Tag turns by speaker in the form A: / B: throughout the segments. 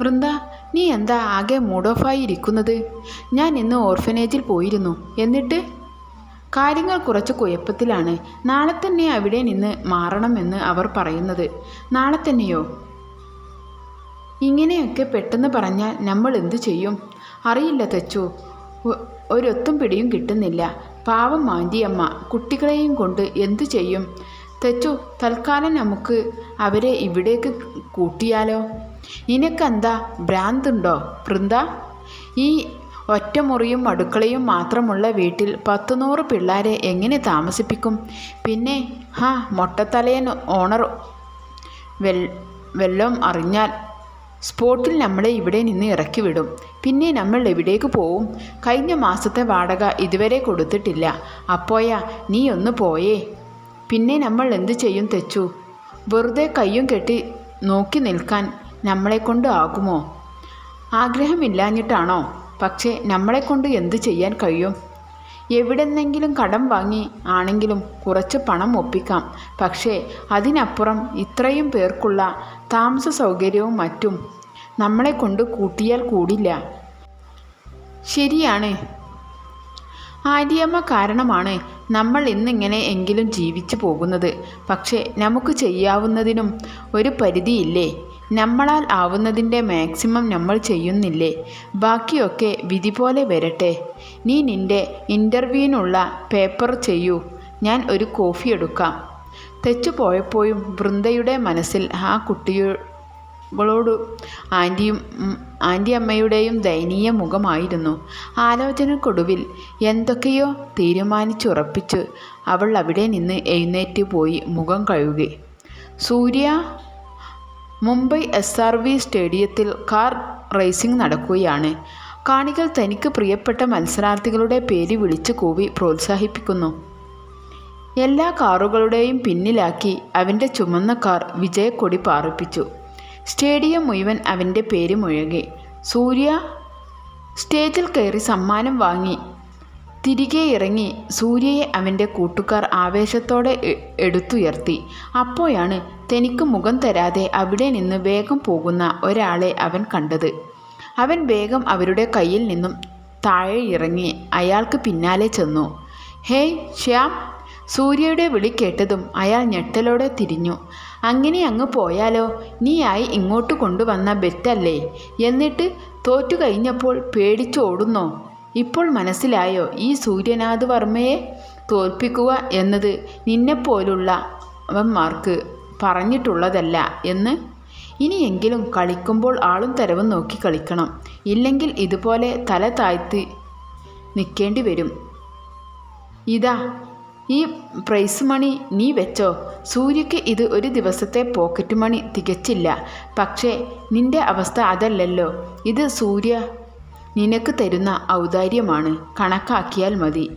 A: വൃന്ദ നീ എന്താ ആകെ മൂഡ് ഓഫായി ഇരിക്കുന്നത് ഞാൻ ഇന്ന് ഓർഫനേജിൽ പോയിരുന്നു. എന്നിട്ട്? കാര്യങ്ങൾ കുറച്ച് കുഴപ്പത്തിലാണ്. നാളെ തന്നെ അവിടെ നിന്ന് മാറണമെന്ന് അവർ പറയുന്നത്. നാളെ തന്നെയോ? ഇങ്ങനെയൊക്കെ പെട്ടെന്ന് പറഞ്ഞാൽ നമ്മൾ എന്തു ചെയ്യും? അറിയില്ല തെച്ചു. ഒരൊത്തും പിടിയും കിട്ടുന്നില്ല. പാവം മാന്തിയമ്മ കുട്ടികളെയും കൊണ്ട് എന്തു ചെയ്യും? തെച്ചു തൽക്കാലം നമുക്ക് അവരെ ഇവിടേക്ക് കൂട്ടിയാലോ? നിനക്കെന്താ? ഭ്രാന്തുണ്ടോ? വൃന്ദ? ഈ ഒറ്റമുറിയും അടുക്കളയും മാത്രമുള്ള വീട്ടിൽ പത്തുനൂറ് പിള്ളേരെ എങ്ങനെ താമസിപ്പിക്കും? പിന്നെ ഹാ മൊട്ടത്തലയൻ ഓണർ വെൽ വെല്ലം അറിഞ്ഞാൽ സ്പോട്ടിൽ നമ്മളെ ഇവിടെ നിന്ന് ഇറക്കി വിടും. പിന്നെ നമ്മൾ എവിടേക്ക് പോവും? കഴിഞ്ഞ മാസത്തെ വാടക ഇതുവരെ കൊടുത്തിട്ടില്ല. അപ്പോയാ നീ ഒന്ന് പോയേ. പിന്നെ നമ്മൾ എന്തു ചെയ്യും തെച്ചു? വെറുതെ കയ്യും കെട്ടി നോക്കി നിൽക്കാൻ നമ്മളെക്കൊണ്ട് ആകുമോ? ആഗ്രഹമില്ലാഞ്ഞിട്ടാണോ? പക്ഷേ നമ്മളെക്കൊണ്ട് എന്തു ചെയ്യാൻ കഴിയും? എവിടെന്നെങ്കിലും കടം വാങ്ങി ആണെങ്കിലും കുറച്ച് പണം ഒപ്പിക്കാം. പക്ഷേ അതിനപ്പുറം ഇത്രയും പേർക്കുള്ള താമസ സൗകര്യവും മറ്റും നമ്മളെ കൊണ്ട് കൂട്ടിയാൽ കൂടില്ല. ശരിയാണ്. ആര്യമ്മ കാരണമാണ് നമ്മൾ ഇന്നിങ്ങനെ എങ്കിലും ജീവിച്ചു പോകുന്നത്. പക്ഷേ നമുക്ക് ചെയ്യാവുന്നതിനും ഒരു പരിധിയില്ലേ? നമ്മളാൽ ആവുന്നതിന്റെ മാക്സിമം നമ്മൾ ചെയ്യുന്നില്ലേ? ബാക്കിയൊക്കെ വിധി പോലെ വരട്ടെ. നീ നിന്റെ ഇന്റർവ്യൂവിനുള്ള പേപ്പർ ചെയ്യൂ. ഞാൻ ഒരു കോഫി എടുക്കാം. തെച്ചു പോയപ്പോഴും വൃന്ദയുടെ മനസ്സിൽ ആ കുട്ടികളോട് ആന്റിയും ആന്റി അമ്മയുടെയും ദയനീയ മുഖമായിരുന്നു. ആലോചനക്കൊടുവിൽ എന്തൊക്കെയോ തീരുമാനിച്ചുറപ്പിച്ച് അവൾ അവിടെ നിന്ന് എഴുന്നേറ്റ് പോയി മുഖം കഴുകി. Surya Mumbai S R V സ്റ്റേഡിയത്തിൽ കാർ റേസിംഗ് നടക്കുകയാണ്. കാണികൾ തനിക്ക് പ്രിയപ്പെട്ട മത്സരാർത്ഥികളുടെ പേര് വിളിച്ചു കൂവി പ്രോത്സാഹിപ്പിക്കുന്നു. എല്ലാ കാറുകളുടെയും പിന്നിലാക്കി അവന്റെ ചുമന്ന കാർ വിജയക്കൊടി പാറിപ്പിച്ചു. സ്റ്റേഡിയം മുഴുവൻ അവന്റെ പേര് മുഴകി. സൂര്യ സ്റ്റേജിൽ കയറി സമ്മാനം വാങ്ങി. തിരികെ ഇറങ്ങി സൂര്യയെ അവന്റെ കൂട്ടുകാർ ആവേശത്തോടെ എടുത്തുയർത്തി. അപ്പോഴാണ് തനിക്ക് മുഖം തരാതെ അവിടെ നിന്ന് വേഗം പോകുന്ന ഒരാളെ അവൻ കണ്ടത്. അവൻ വേഗം അവരുടെ കയ്യിൽ നിന്നും താഴെ ഇറങ്ങി അയാൾക്ക് പിന്നാലെ ചെന്നു. ഹേയ് ശ്യാം! സൂര്യയുടെ വിളി കേട്ടതും അയാൾ ഞെട്ടലോടെ തിരിഞ്ഞു. അങ്ങനെ അങ്ങ് പോയാലോ? നീയായി ഇങ്ങോട്ട് കൊണ്ടുവന്ന ബെറ്റല്ലേ? എന്നിട്ട് തോറ്റു കഴിഞ്ഞപ്പോൾ പേടിച്ചോടുന്നോ? ഇപ്പോൾ മനസ്സിലായോ ഈ സൂര്യനാഥ് വർമ്മയെ തോൽപ്പിക്കുക എന്നത് നിന്നെപ്പോലുള്ളവന്മാർക്ക് പറഞ്ഞിട്ടുള്ളതല്ല എന്ന്? ഇനിയെങ്കിലും കളിക്കുമ്പോൾ ആളും തരവും നോക്കി കളിക്കണം. ഇല്ലെങ്കിൽ ഇതുപോലെ തല താഴ്ത്തി നിൽക്കേണ്ടി വരും ഇതാ ഈ പ്രൈസ് മണി നീ വെച്ചോ. സൂര്യക്ക് ഇത് ഒരു ദിവസത്തെ പോക്കറ്റ് മണി തികച്ചില്ല. പക്ഷേ നിന്റെ അവസ്ഥ അതല്ലല്ലോ. ഇത് സൂര്യ നിനക്ക് തരുന്ന ഔദാര്യമാണ് കണക്കാക്കിയാൽ മതി.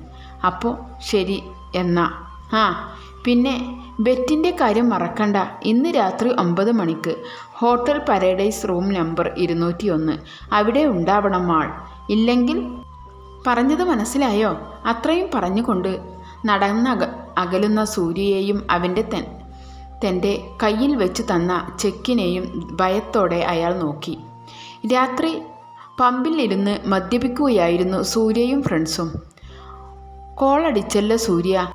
A: അപ്പോൾ ശരി എന്നാ. ആ പിന്നെ ബെറ്റിന്റെ കാര്യം മറക്കണ്ട. ഇന്ന് രാത്രി ഒമ്പത് മണിക്ക് ഹോട്ടൽ പാരഡൈസ് റൂം നമ്പർ ഇരുന്നൂറ്റി ഒന്ന് അവിടെ ഉണ്ടാവണം ആൾ ഇല്ലെങ്കിൽ പറഞ്ഞത് മനസ്സിലായോ? അത്രയും പറഞ്ഞുകൊണ്ട് നടന്ന അകലുന്ന സൂര്യയെയും അവന്റെ തെൻ തന്റെ കയ്യിൽ വെച്ച് തന്ന ചെക്കിനെയും ഭയത്തോടെ അയാൾ നോക്കി. രാത്രി പമ്പിലിരുന്ന് മദ്യപിക്കുകയായിരുന്നു സൂര്യയും ഫ്രണ്ട്സും. കോളടിച്ചല്ലോ സൂര്യ.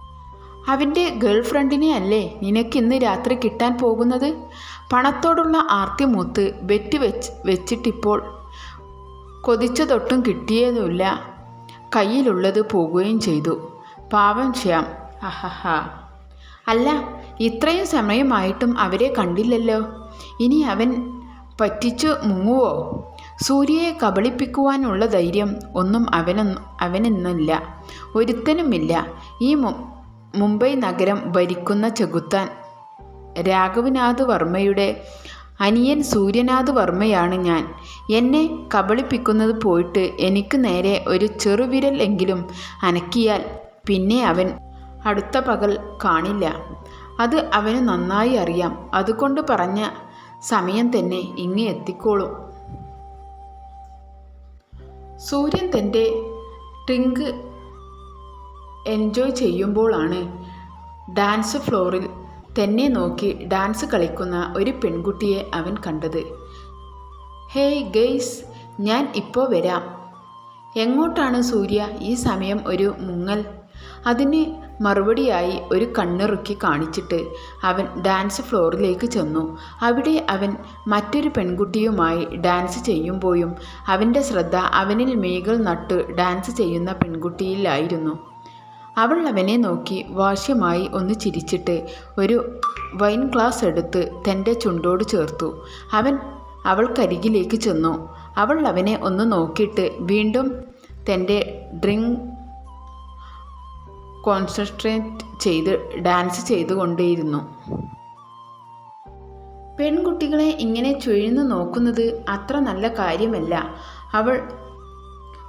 A: അവന്റെ ഗേൾഫ്രണ്ടിനെ അല്ലേ? നിനക്കിന്ന് രാത്രി കിട്ടാൻ പോകുന്നത്? പണത്തോടുള്ള ആർത്തി മൂത്ത് ബെറ്റ് വെച്ച് വെച്ചിട്ടിപ്പോൾ കൊതിച്ചതൊട്ടും കിട്ടിയതുമില്ല കയ്യിലുള്ളത് പോകുകയും ചെയ്തു. പാവം ശ്യാം. അഹഹ. അല്ല ഇത്രയും സമയമായിട്ടും അവരെ കണ്ടില്ലല്ലോ. ഇനി അവൻ പറ്റിച്ചു മുങ്ങുവോ? സൂര്യയെ കബളിപ്പിക്കുവാനുള്ള ധൈര്യം ഒന്നും അവനൊന്നും അവനെന്നില്ല. ഒരുത്തനുമില്ല. ഈ മുംബൈ നഗരം ഭരിക്കുന്ന ചെകുത്താൻ രാഘവനാഥ് വർമ്മയുടെ അനിയൻ സൂര്യനാഥ് വർമ്മയാണ് ഞാൻ. എന്നെ കബളിപ്പിക്കുന്നത് പോയിട്ട് എനിക്ക് നേരെ ഒരു ചെറുവിരൽ എങ്കിലും അനക്കിയാൽ പിന്നെ അവൻ അടുത്ത പകൽ കാണില്ല. അത് അവന് നന്നായി അറിയാം. അതുകൊണ്ട് പറഞ്ഞ സമയം തന്നെ ഇങ്ങ് എത്തിക്കോളും. സൂര്യൻ തന്റെ ഡ്രിങ്ക് എൻജോയ് ചെയ്യുമ്പോഴാണ് ഡാൻസ് ഫ്ലോറിൽ തന്നെ നോക്കി ഡാൻസ് കളിക്കുന്ന ഒരു പെൺകുട്ടിയെ അവൻ കണ്ടത്. ഹേയ് ഗെയ്സ് ഞാൻ ഇപ്പോൾ വരാം. എങ്ങോട്ടാണ് സൂര്യ? ഈ സമയം ഒരു മുങ്ങൽ. അതിന് മറുപടിയായി ഒരു കണ്ണിറുക്കി കാണിച്ചിട്ട് അവൻ ഡാൻസ് ഫ്ലോറിലേക്ക് ചെന്നു. അവിടെ അവൻ മറ്റൊരു പെൺകുട്ടിയുമായി ഡാൻസ് ചെയ്യുമ്പോഴും അവന്റെ ശ്രദ്ധ അവനിൽ മീകൾ നട്ട് ഡാൻസ് ചെയ്യുന്ന പെൺകുട്ടിയിലായിരുന്നു. അവൾ അവനെ നോക്കി വാശ്യമായി ഒന്ന് ചിരിച്ചിട്ട് ഒരു വൈൻ ഗ്ലാസ് എടുത്ത് തന്റെ ചുണ്ടോട് ചേർത്തു. അവൻ അവൾക്കരികിലേക്ക് ചെന്നു. അവൾ അവനെ ഒന്ന് നോക്കിയിട്ട് വീണ്ടും തന്റെ ഡ്രിങ്ക് കോൺസെൻട്രേറ്റ് ചെയ്ത് ഡാൻസ് ചെയ്തുകൊണ്ടേയിരുന്നു. പെൺകുട്ടികളെ ഇങ്ങനെ ചുഴിഞ്ഞു നോക്കുന്നത് അത്ര നല്ല കാര്യമല്ല. അവൾ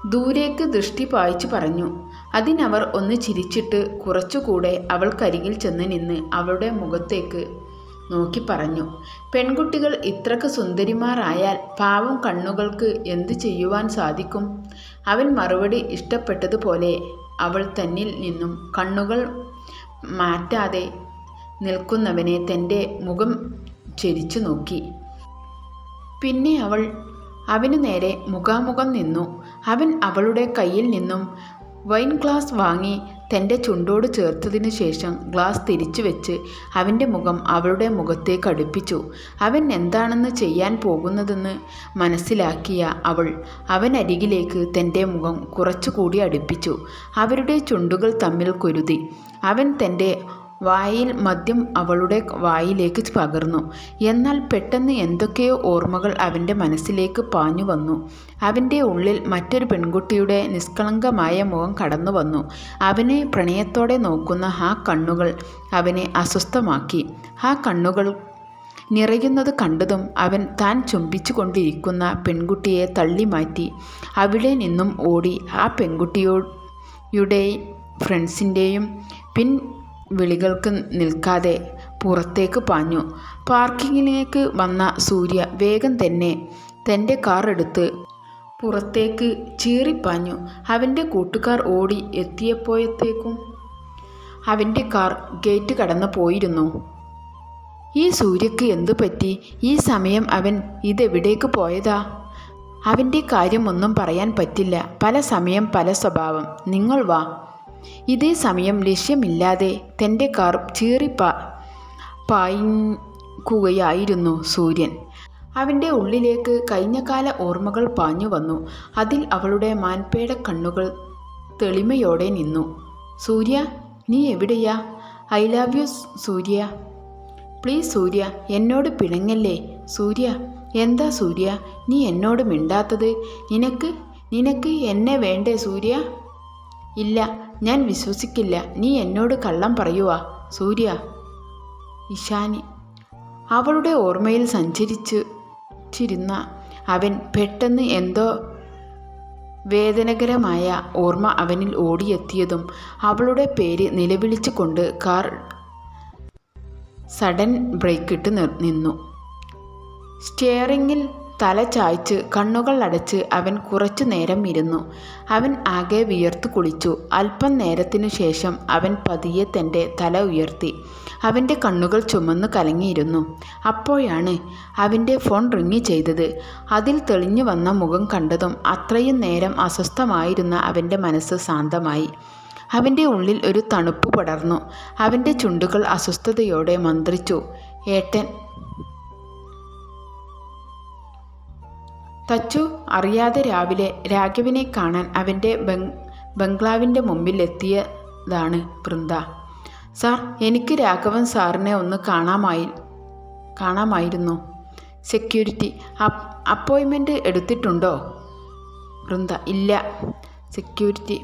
A: ദൂരേക്ക് ദൃഷ്ടി പായിച്ചു പറഞ്ഞു. അതിനവർ ഒന്ന് ചിരിച്ചിട്ട് കുറച്ചുകൂടെ അവൾക്കരികിൽ ചെന്ന് നിന്ന് അവളുടെ മുഖത്തേക്ക് നോക്കി പറഞ്ഞു. പെൺകുട്ടികൾ ഇത്രക്ക് സുന്ദരിമാരായാൽ പാവം കണ്ണുകൾക്ക് എന്തു ചെയ്യുവാൻ സാധിക്കും? അവൻ മറുപടി ഇഷ്ടപ്പെട്ടതുപോലെ അവൾ തന്നിൽ നിന്നും കണ്ണുകൾ മാറ്റാതെ നിൽക്കുന്നവനെ തന്റെ മുഖം ചരിച്ചു നോക്കി. പിന്നെ അവൾ അവനു നേരെ മുഖാമുഖം നിന്നു. അവൻ അവളുടെ കയ്യിൽ നിന്നും വൈൻ ഗ്ലാസ് വാങ്ങി തന്റെ ചുണ്ടോട് ചേർത്തതിനു ശേഷം ഗ്ലാസ് തിരിച്ചു വെച്ച് അവന്റെ മുഖം അവളുടെ മുഖത്തേക്ക് അടുപ്പിച്ചു. അവൻ എന്താണെന്ന് ചെയ്യാൻ പോകുന്നതെന്ന് മനസ്സിലാക്കിയ അവൾ അവൻ അരികിലേക്ക് തന്റെ മുഖം കുറച്ചുകൂടി അടുപ്പിച്ചു. അവരുടെ ചുണ്ടുകൾ തമ്മിൽ കൊരുതി. അവൻ തന്റെ വായിൽ മദ്യം അവളുടെ വായിലേക്ക് പകർന്നു. എന്നാൽ പെട്ടെന്ന് എന്തൊക്കെയോ ഓർമ്മകൾ അവന്റെ മനസ്സിലേക്ക് പാഞ്ഞു വന്നു. അവന്റെ ഉള്ളിൽ മറ്റൊരു പെൺകുട്ടിയുടെ നിഷ്കളങ്കമായ മുഖം കടന്നു വന്നു. അവനെ പ്രണയത്തോടെ നോക്കുന്ന ആ കണ്ണുകൾ അവനെ അസ്വസ്ഥമാക്കി. ആ കണ്ണുകൾ നിറയുന്നത് കണ്ടതും അവൻ താൻ ചുംബിച്ചു കൊണ്ടിരിക്കുന്ന പെൺകുട്ടിയെ തള്ളി മാറ്റി അവിടെ നിന്നും ഓടി ആ പെൺകുട്ടിയോടെ ഫ്രണ്ട്സിന്റെയും പിൻ വിളികൾക്ക് നിൽക്കാതെ പുറത്തേക്ക് പാഞ്ഞു. പാർക്കിങ്ങിലേക്ക് വന്ന സൂര്യ വേഗം തന്നെ തന്റെ കാർ എടുത്ത് പുറത്തേക്ക് ചീറിപ്പാഞ്ഞു. അവന്റെ കൂട്ടുകാർ ഓടി എത്തിയപ്പോഴത്തേക്കും അവന്റെ കാർ ഗേറ്റ് കടന്നു പോയിരുന്നു. ഈ സൂര്യക്ക് എന്തു പറ്റി? ഈ സമയം അവൻ ഇതെവിടേക്ക് പോയതാ? അവന്റെ കാര്യമൊന്നും പറയാൻ പറ്റില്ല. പല സമയം പല സ്വഭാവം. നിങ്ങൾ വാ. ഇതേ സമയം ലക്ഷ്യമില്ലാതെ തന്റെ കാർ ചീറിപ്പാ പായിക്കുകയായിരുന്നു സൂര്യൻ. അവന്റെ ഉള്ളിലേക്ക് കഴിഞ്ഞകാല ഓർമ്മകൾ പാഞ്ഞു വന്നു. അതിൽ അവളുടെ മാൻപേട കണ്ണുകൾ തെളിമയോടെ നിന്നു. സൂര്യ നീ എവിടെയാ? I love you Surya. Please Surya എന്നോട് പിണങ്ങല്ലേ? സൂര്യ എന്താ സൂര്യ? നീ എന്നോട് മിണ്ടാത്തത്? നിനക്ക് നിനക്ക് എന്നെ വേണ്ടേ സൂര്യ? ഇല്ല ഞാൻ വിശ്വസിക്കില്ല. നീ എന്നോട് കള്ളം പറയുവാ സൂര്യ. ഇഷാനി അവളുടെ ഓർമ്മയിൽ സഞ്ചരിച്ച് ചിരുന്ന അവൻ പെട്ടെന്ന് എന്തോ വേദനകരമായ ഓർമ്മ അവനിൽ ഓടിയെത്തിയതും അവളുടെ പേര് നിലവിളിച്ചുകൊണ്ട് കാർ സഡൻ ബ്രേക്കിട്ട് നിന്നു. സ്റ്റിയറിങ്ങിൽ തല ചായ്ച്ച് കണ്ണുകൾ അടച്ച് അവൻ കുറച്ചു നേരം ഇരുന്നു. അവൻ ആകെ വിയർത്തു കുളിച്ചു. അല്പം നേരത്തിനു ശേഷം അവൻ പതിയെ തന്റെ തല ഉയർത്തി. അവന്റെ കണ്ണുകൾ ചുമന്ന് കലങ്ങിയിരുന്നു. അപ്പോഴാണ് അവന്റെ ഫോൺ റിങ്ങി ചെയ്തത്. അതിൽ തെളിഞ്ഞു വന്ന മുഖം കണ്ടതും അത്രയും നേരം അസ്വസ്ഥമായിരുന്ന അവന്റെ മനസ്സ് ശാന്തമായി. അവന്റെ ഉള്ളിൽ ഒരു തണുപ്പ് പടർന്നു. അവന്റെ ചുണ്ടുകൾ അസ്വസ്ഥതയോടെ മന്ത്രിച്ചു. ഏട്ടൻ തച്ചു അറിയാതെ രാവിലെ രാഘവിനെ കാണാൻ അവന്റെ ബംഗ് ബംഗ്ലാവിന്റെ മുമ്പിൽ എത്തിയതാണ് വൃന്ദ. സാർ എനിക്ക് രാഘവൻ സാറിനെ ഒന്ന് കാണാമായി കാണാമായിരുന്നു. സെക്യൂരിറ്റി അപ്പോയിൻമെന്റ് എടുത്തിട്ടുണ്ടോ? വൃന്ദ ഇല്ല. സെക്യൂരിറ്റി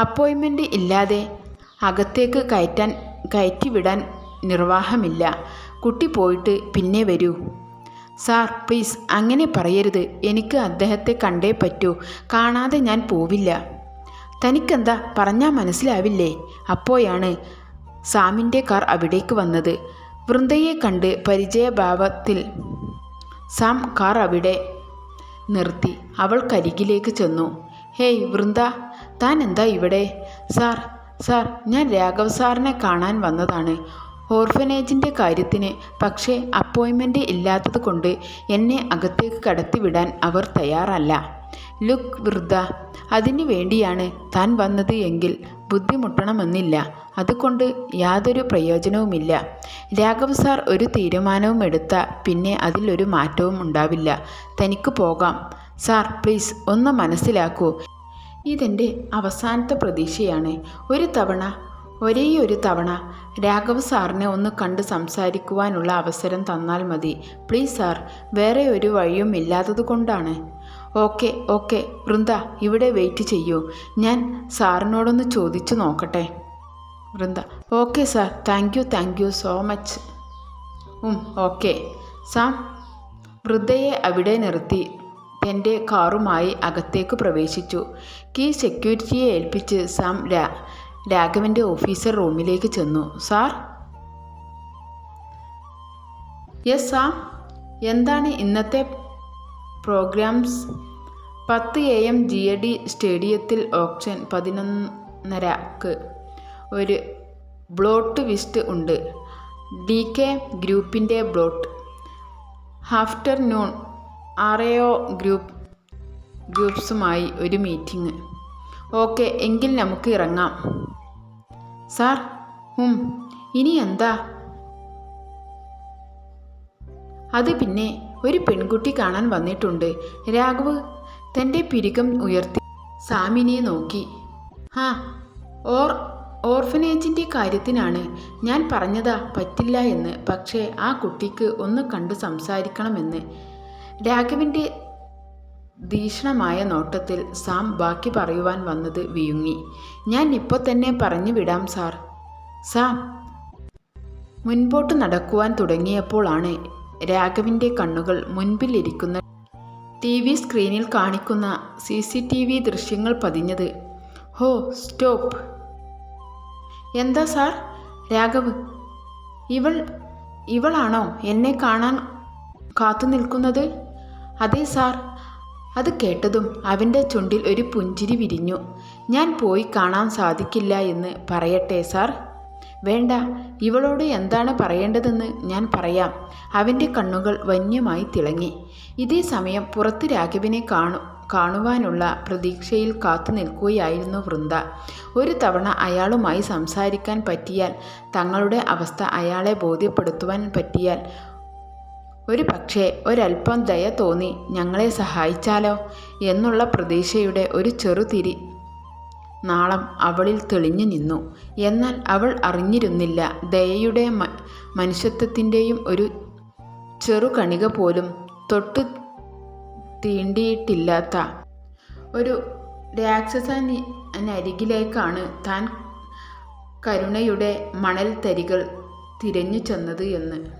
A: അപ്പോയിൻമെന്റ് ഇല്ലാതെ അകത്തേക്ക് കയറ്റാൻ കയറ്റിവിടാൻ നിർവാഹമില്ല. കുട്ടി പോയിട്ട് പിന്നെ വരൂ. സാർ പ്ലീസ് അങ്ങനെ പറയരുത്. എനിക്ക് അദ്ദേഹത്തെ കണ്ടേ പറ്റൂ. കാണാതെ ഞാൻ പോവില്ല. തനിക്കെന്താ? പറഞ്ഞാൽ മനസ്സിലാവില്ലേ? അപ്പോഴാണ് സാമിന്റെ കാർ അവിടേക്ക് വന്നത്. വൃന്ദയെ കണ്ട് പരിചയഭാവത്തിൽ സാം കാർ അവിടെ നിർത്തി. അവൾ കരികിലേക്ക് ചെന്നു. ഹേയ് വൃന്ദ താൻ എന്താ ഇവിടെ? സാർ സാർ ഞാൻ രാഘവ് സാറിനെ കാണാൻ വന്നതാണ്. ഓർഫനേജിന്റെ കാര്യത്തിന് പക്ഷേ അപ്പോയിൻമെന്റ് ഇല്ലാത്തത് കൊണ്ട് എന്നെ അകത്തേക്ക് കടത്തിവിടാൻ അവർ തയ്യാറല്ല. ലുക്ക് വൃദ്ധ അതിനു വേണ്ടിയാണ് താൻ വന്നത് എങ്കിൽ ബുദ്ധിമുട്ടണമെന്നില്ല. അതുകൊണ്ട് യാതൊരു പ്രയോജനവുമില്ല. രാഘവ് സാർ ഒരു തീരുമാനവും എടുത്ത പിന്നെ അതിലൊരു മാറ്റവും ഉണ്ടാവില്ല. തനിക്ക് പോകാം. സാർ പ്ലീസ് ഒന്ന് മനസ്സിലാക്കൂ. ഇതെന്റെ അവസാനത്തെ പ്രതീക്ഷയാണ്. ഒരു തവണ ഒരേ ഒരു തവണ രാഘവ് സാറിനെ ഒന്ന് കണ്ട് സംസാരിക്കുവാനുള്ള അവസരം തന്നാൽ മതി. പ്ലീസ് സാർ വേറെ ഒരു വഴിയും ഇല്ലാത്തത് കൊണ്ടാണ്. ഓക്കെ ഓക്കെ വൃന്ദ ഇവിടെ വെയിറ്റ് ചെയ്യൂ. ഞാൻ സാറിനോടൊന്ന് ചോദിച്ചു നോക്കട്ടെ. Vrinda okay sir thank you thank you so much um okay. Sam വൃദ്ധയെ അവിടെ നിർത്തി. തന്റെ കാറുമായി അകത്തേക്ക് പ്രവേശിച്ചു. കീ സെക്യൂരിറ്റിയെ ഏൽപ്പിച്ച് സാം രാഘവന്റെ ഓഫീസർ റൂമിലേക്ക് ചെന്നു. സാർ? Yes sir. എന്താണ് ഇന്നത്തെ പ്രോഗ്രാംസ്? പത്ത് A M G A D സ്റ്റേഡിയത്തിൽ ഓപ്ഷൻ പതിനൊന്നരക്ക് ഒരു ബ്ലോട്ട് വിസ്റ്റ് ഉണ്ട്. ഡി കെ ഗ്രൂപ്പിന്റെ plot. Afternoon R A O group ഗ്രൂപ്പ്സുമായി ഒരു മീറ്റിംഗ്. ഓക്കെ എങ്കിൽ നമുക്ക് ഇറങ്ങാം. സാർ ഉം ഇനി എന്താ? അത് പിന്നെ ഒരു പെൺകുട്ടി കാണാൻ വന്നിട്ടുണ്ട്. രാഘവ് തന്റെ പിരികം ഉയർത്തി സാമിനെ നോക്കി. ആ ഓർ ഓർഫനേജിന്റെ കാര്യത്തിനാണ് ഞാൻ പറഞ്ഞതാ പറ്റില്ല എന്ന്. പക്ഷേ ആ കുട്ടിക്ക് ഒന്ന് കണ്ട് സംസാരിക്കണമെന്ന്. രാഘവിന്റെ തീക്ഷ്ണമായ നോട്ടത്തിൽ സാം ബാക്കി പറയുവാൻ വന്നത് വിയുങ്ങി. ഞാൻ ഇപ്പോൾ തന്നെ പറഞ്ഞു വിടാം സാർ. സാം മുൻപോട്ട് നടക്കുവാൻ തുടങ്ങിയപ്പോഴാണ് രാഘവിന്റെ കണ്ണുകൾ മുൻപിലിരിക്കുന്ന ടി വി സ്ക്രീനിൽ കാണിക്കുന്ന സി സി ടി വി ദൃശ്യങ്ങൾ പതിഞ്ഞത്. ഹോ സ്റ്റോപ്പ്. എന്താ സാർ? രാഘവ് ഇവൾ ഇവളാണോ എന്നെ കാണാൻ കാത്തു നിൽക്കുന്നത് അതെ സാർ. അത് കേട്ടതും അവന്റെ ചുണ്ടിൽ ഒരു പുഞ്ചിരി വിരിഞ്ഞു. ഞാൻ പോയി കാണാൻ സാധിക്കില്ല എന്ന് പറയട്ടെ സാർ? വേണ്ട ഇവളോട് എന്താണ് പറയേണ്ടതെന്ന് ഞാൻ പറയാം. അവന്റെ കണ്ണുകൾ വന്യമായി തിളങ്ങി. ഇതേ സമയം പുറത്ത് രാഘവിനെ കാണു കാണുവാനുള്ള പ്രതീക്ഷയിൽ കാത്തു നിൽക്കുകയായിരുന്നു വൃന്ദ. ഒരു തവണ അയാളുമായി സംസാരിക്കാൻ പറ്റിയാൽ തങ്ങളുടെ അവസ്ഥ അയാളെ ബോധ്യപ്പെടുത്തുവാൻ പറ്റിയാൽ ഒരു പക്ഷേ ഒരല്പം ദയ തോന്നി ഞങ്ങളെ സഹായിച്ചാലോ എന്നുള്ള പ്രതീക്ഷയുടെ ഒരു ചെറുതിരി. നാളം അവളിൽ തെളിഞ്ഞു നിന്നു. എന്നാൽ അവൾ അറിഞ്ഞിരുന്നില്ല ദയയുടെ മനുഷ്യത്വത്തിന്റെയും ഒരു ചെറുകണിക പോലും തൊട്ട് തീണ്ടിയിട്ടില്ലാത്ത ഒരു രാക്ഷസനരികിലേക്കാണ് താൻ കരുണയുടെ മണൽ തരികൾ തിരഞ്ഞു ചെന്നത് എന്ന്.